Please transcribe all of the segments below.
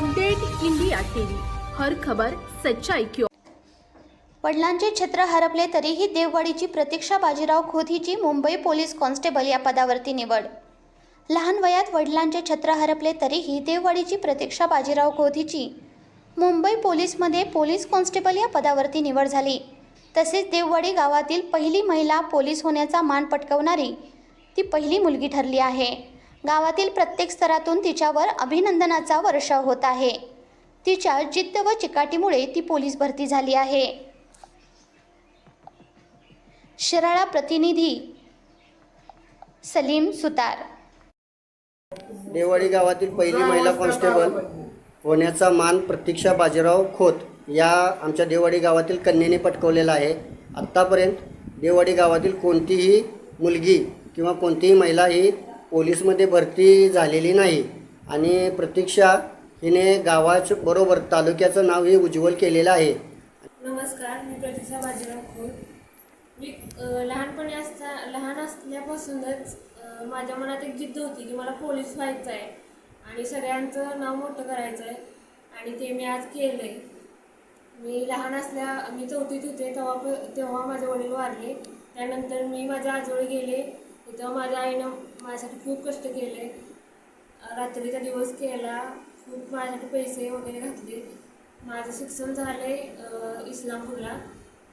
Update India TV. हर खबर सच्चाई क्यों. वडिलांचे छत्र हरपले तरीही देववाडीची प्रतीक्षा बाजीराव खोथीची मुंबई पोलीस कॉन्स्टेबल या पदावरती निवड. लहान वयात वडिलांचे छत्र हरपले तरीही देववाडीची प्रतीक्षा बाजीराव खोथीची मुंबई पोलीसमध्ये पोलीस कॉन्स्टेबल या पदावरती निवड झाली. तसेच देववाडी गावातील पहिली महिला पोलीस होण्याचा मान पटकवणारी ती पहिली मुलगी ठरली आहे. गावातील प्रत्येक स्तरातून तिच्यावर अभिनंदनाचा वर्षाव होत आहे. तिच्या जिद्द व चिकाटीमुळे ती पोलीस भरती झाली आहे. शिराळा प्रतिनिधी सलीम सुतार. देवाडी गावातील पहिली महिला कॉन्स्टेबल होण्याचा मान प्रतीक्षा बाजीराव खोत या आमच्या देवाडी गावातील कन्येने पटकवलेला आहे. आत्तापर्यंत देवाडी गावातील कोणतीही मुलगी किंवा कोणतीही महिला ही पोलीसमध्ये भरती झालेली नाही आणि प्रतीक्षा हिने गावाच्या बरोबर तालुक्याचं नाव हे उज्ज्वल केलेलं आहे. नमस्कार मी प्रतीक्षा बाजीराव खोल मी लहानपणी असता लहान असल्यापासूनच माझ्या मनात एक जिद्द होती की मला पोलीस व्हायचं आहे आणि सगळ्यांचं नाव मोठं करायचं आहे आणि ते मी आज केलं आहे मी लहान असल्या मी चौथीत होते तेव्हा प- तेव्हा माझे वडील वारले. त्यानंतर मी माझ्या आजोळी गेले. तेव्हा माझ्या आईनं माझ्यासाठी खूप कष्ट केले. रात्रीचा दिवस केला. खूप माझ्यासाठी पैसे वगैरे घातले. माझं शिक्षण झालं आहे इस्लामपूरला.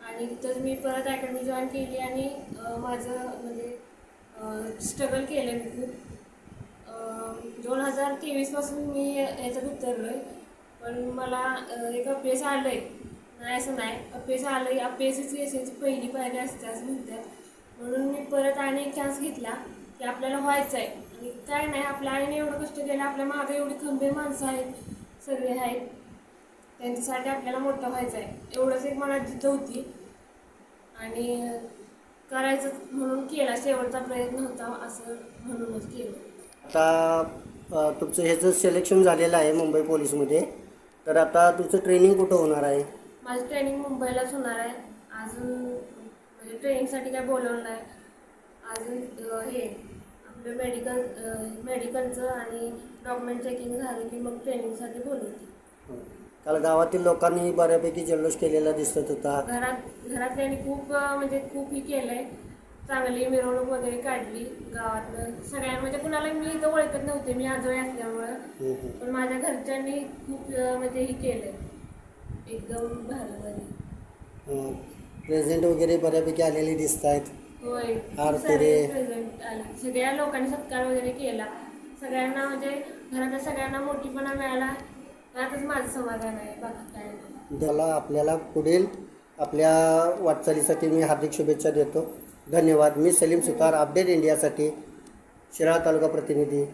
आणि तिथंच मी परत अकॅडमी जॉईन केली आणि माझं म्हणजे स्ट्रगल केलं मी खूप. दोन हजार तेवीसपासून मी याच्यात उतरलो आहे पण मला एक अपयश आलं आहे नाही असं नाही. अपयश आलं आहे अपयशाची यशाची पहिली पायरी असते असं म्हणतात. म्हणून मी परत आणि एक चान्स घेतला की आपल्याला व्हायचं आहे आणि काय नाही आपल्या आईने एवढं कष्ट केलं आपल्या मागे एवढी खंबीर माणसं आहेत सगळे आहेत. त्यांच्यासाठी आपल्याला मोठं व्हायचं आहे एवढंच एक मनात जिद्द होती. आणि करायचं म्हणून केला शेवटचा प्रयत्न होता असं म्हणूनच केलं. आता तुमचं ह्याचं सिलेक्शन झालेलं आहे मुंबई पोलीसमध्ये तर आता तुमचं ट्रेनिंग कुठं होणार आहे? माझं ट्रेनिंग मुंबईलाच होणार आहे. अजून म्हणजे ट्रेनिंगसाठी काय बोलवलं नाही. अजून हे आपलं मेडिकल मेडिकलचं आणि डॉक्युमेंट चेकिंग झालं की मग ट्रेनिंगसाठी बोलवते. काल गावातील लोकांनी बऱ्यापैकी जल्लोष केलेला दिसत होता. घरात घरातल्यांनी खूप अं, म्हणजे खूप ही केलं आहे चांगली मिरवणूक वगैरे काढली गावातनं. सगळ्यांना म्हणजे कुणाला मी इथं ओळखत नव्हते मी आजोळी असल्यामुळं. पण माझ्या घरच्यांनी खूप म्हणजे हे केलं एकदम भारी. प्रेझेंट वगैरे बऱ्यापैकी आलेले दिसत आहेत. होय. हार present आले. सगळ्या लोकांनी सत्कार वगैरे केला. सगळ्यांना म्हणजे घरातल्या सगळ्यांना मोठीपणा मिळाला. त्यातच माझं समाधान आहे. बाकी काय नाही त्याला आपल्याला पुढील आपल्या वाटचालीसाठी मी हार्दिक शुभेच्छा देतो. धन्यवाद. मी सलीम सुतार अपडेट इंडियासाठी शिराळा तालुका प्रतिनिधी.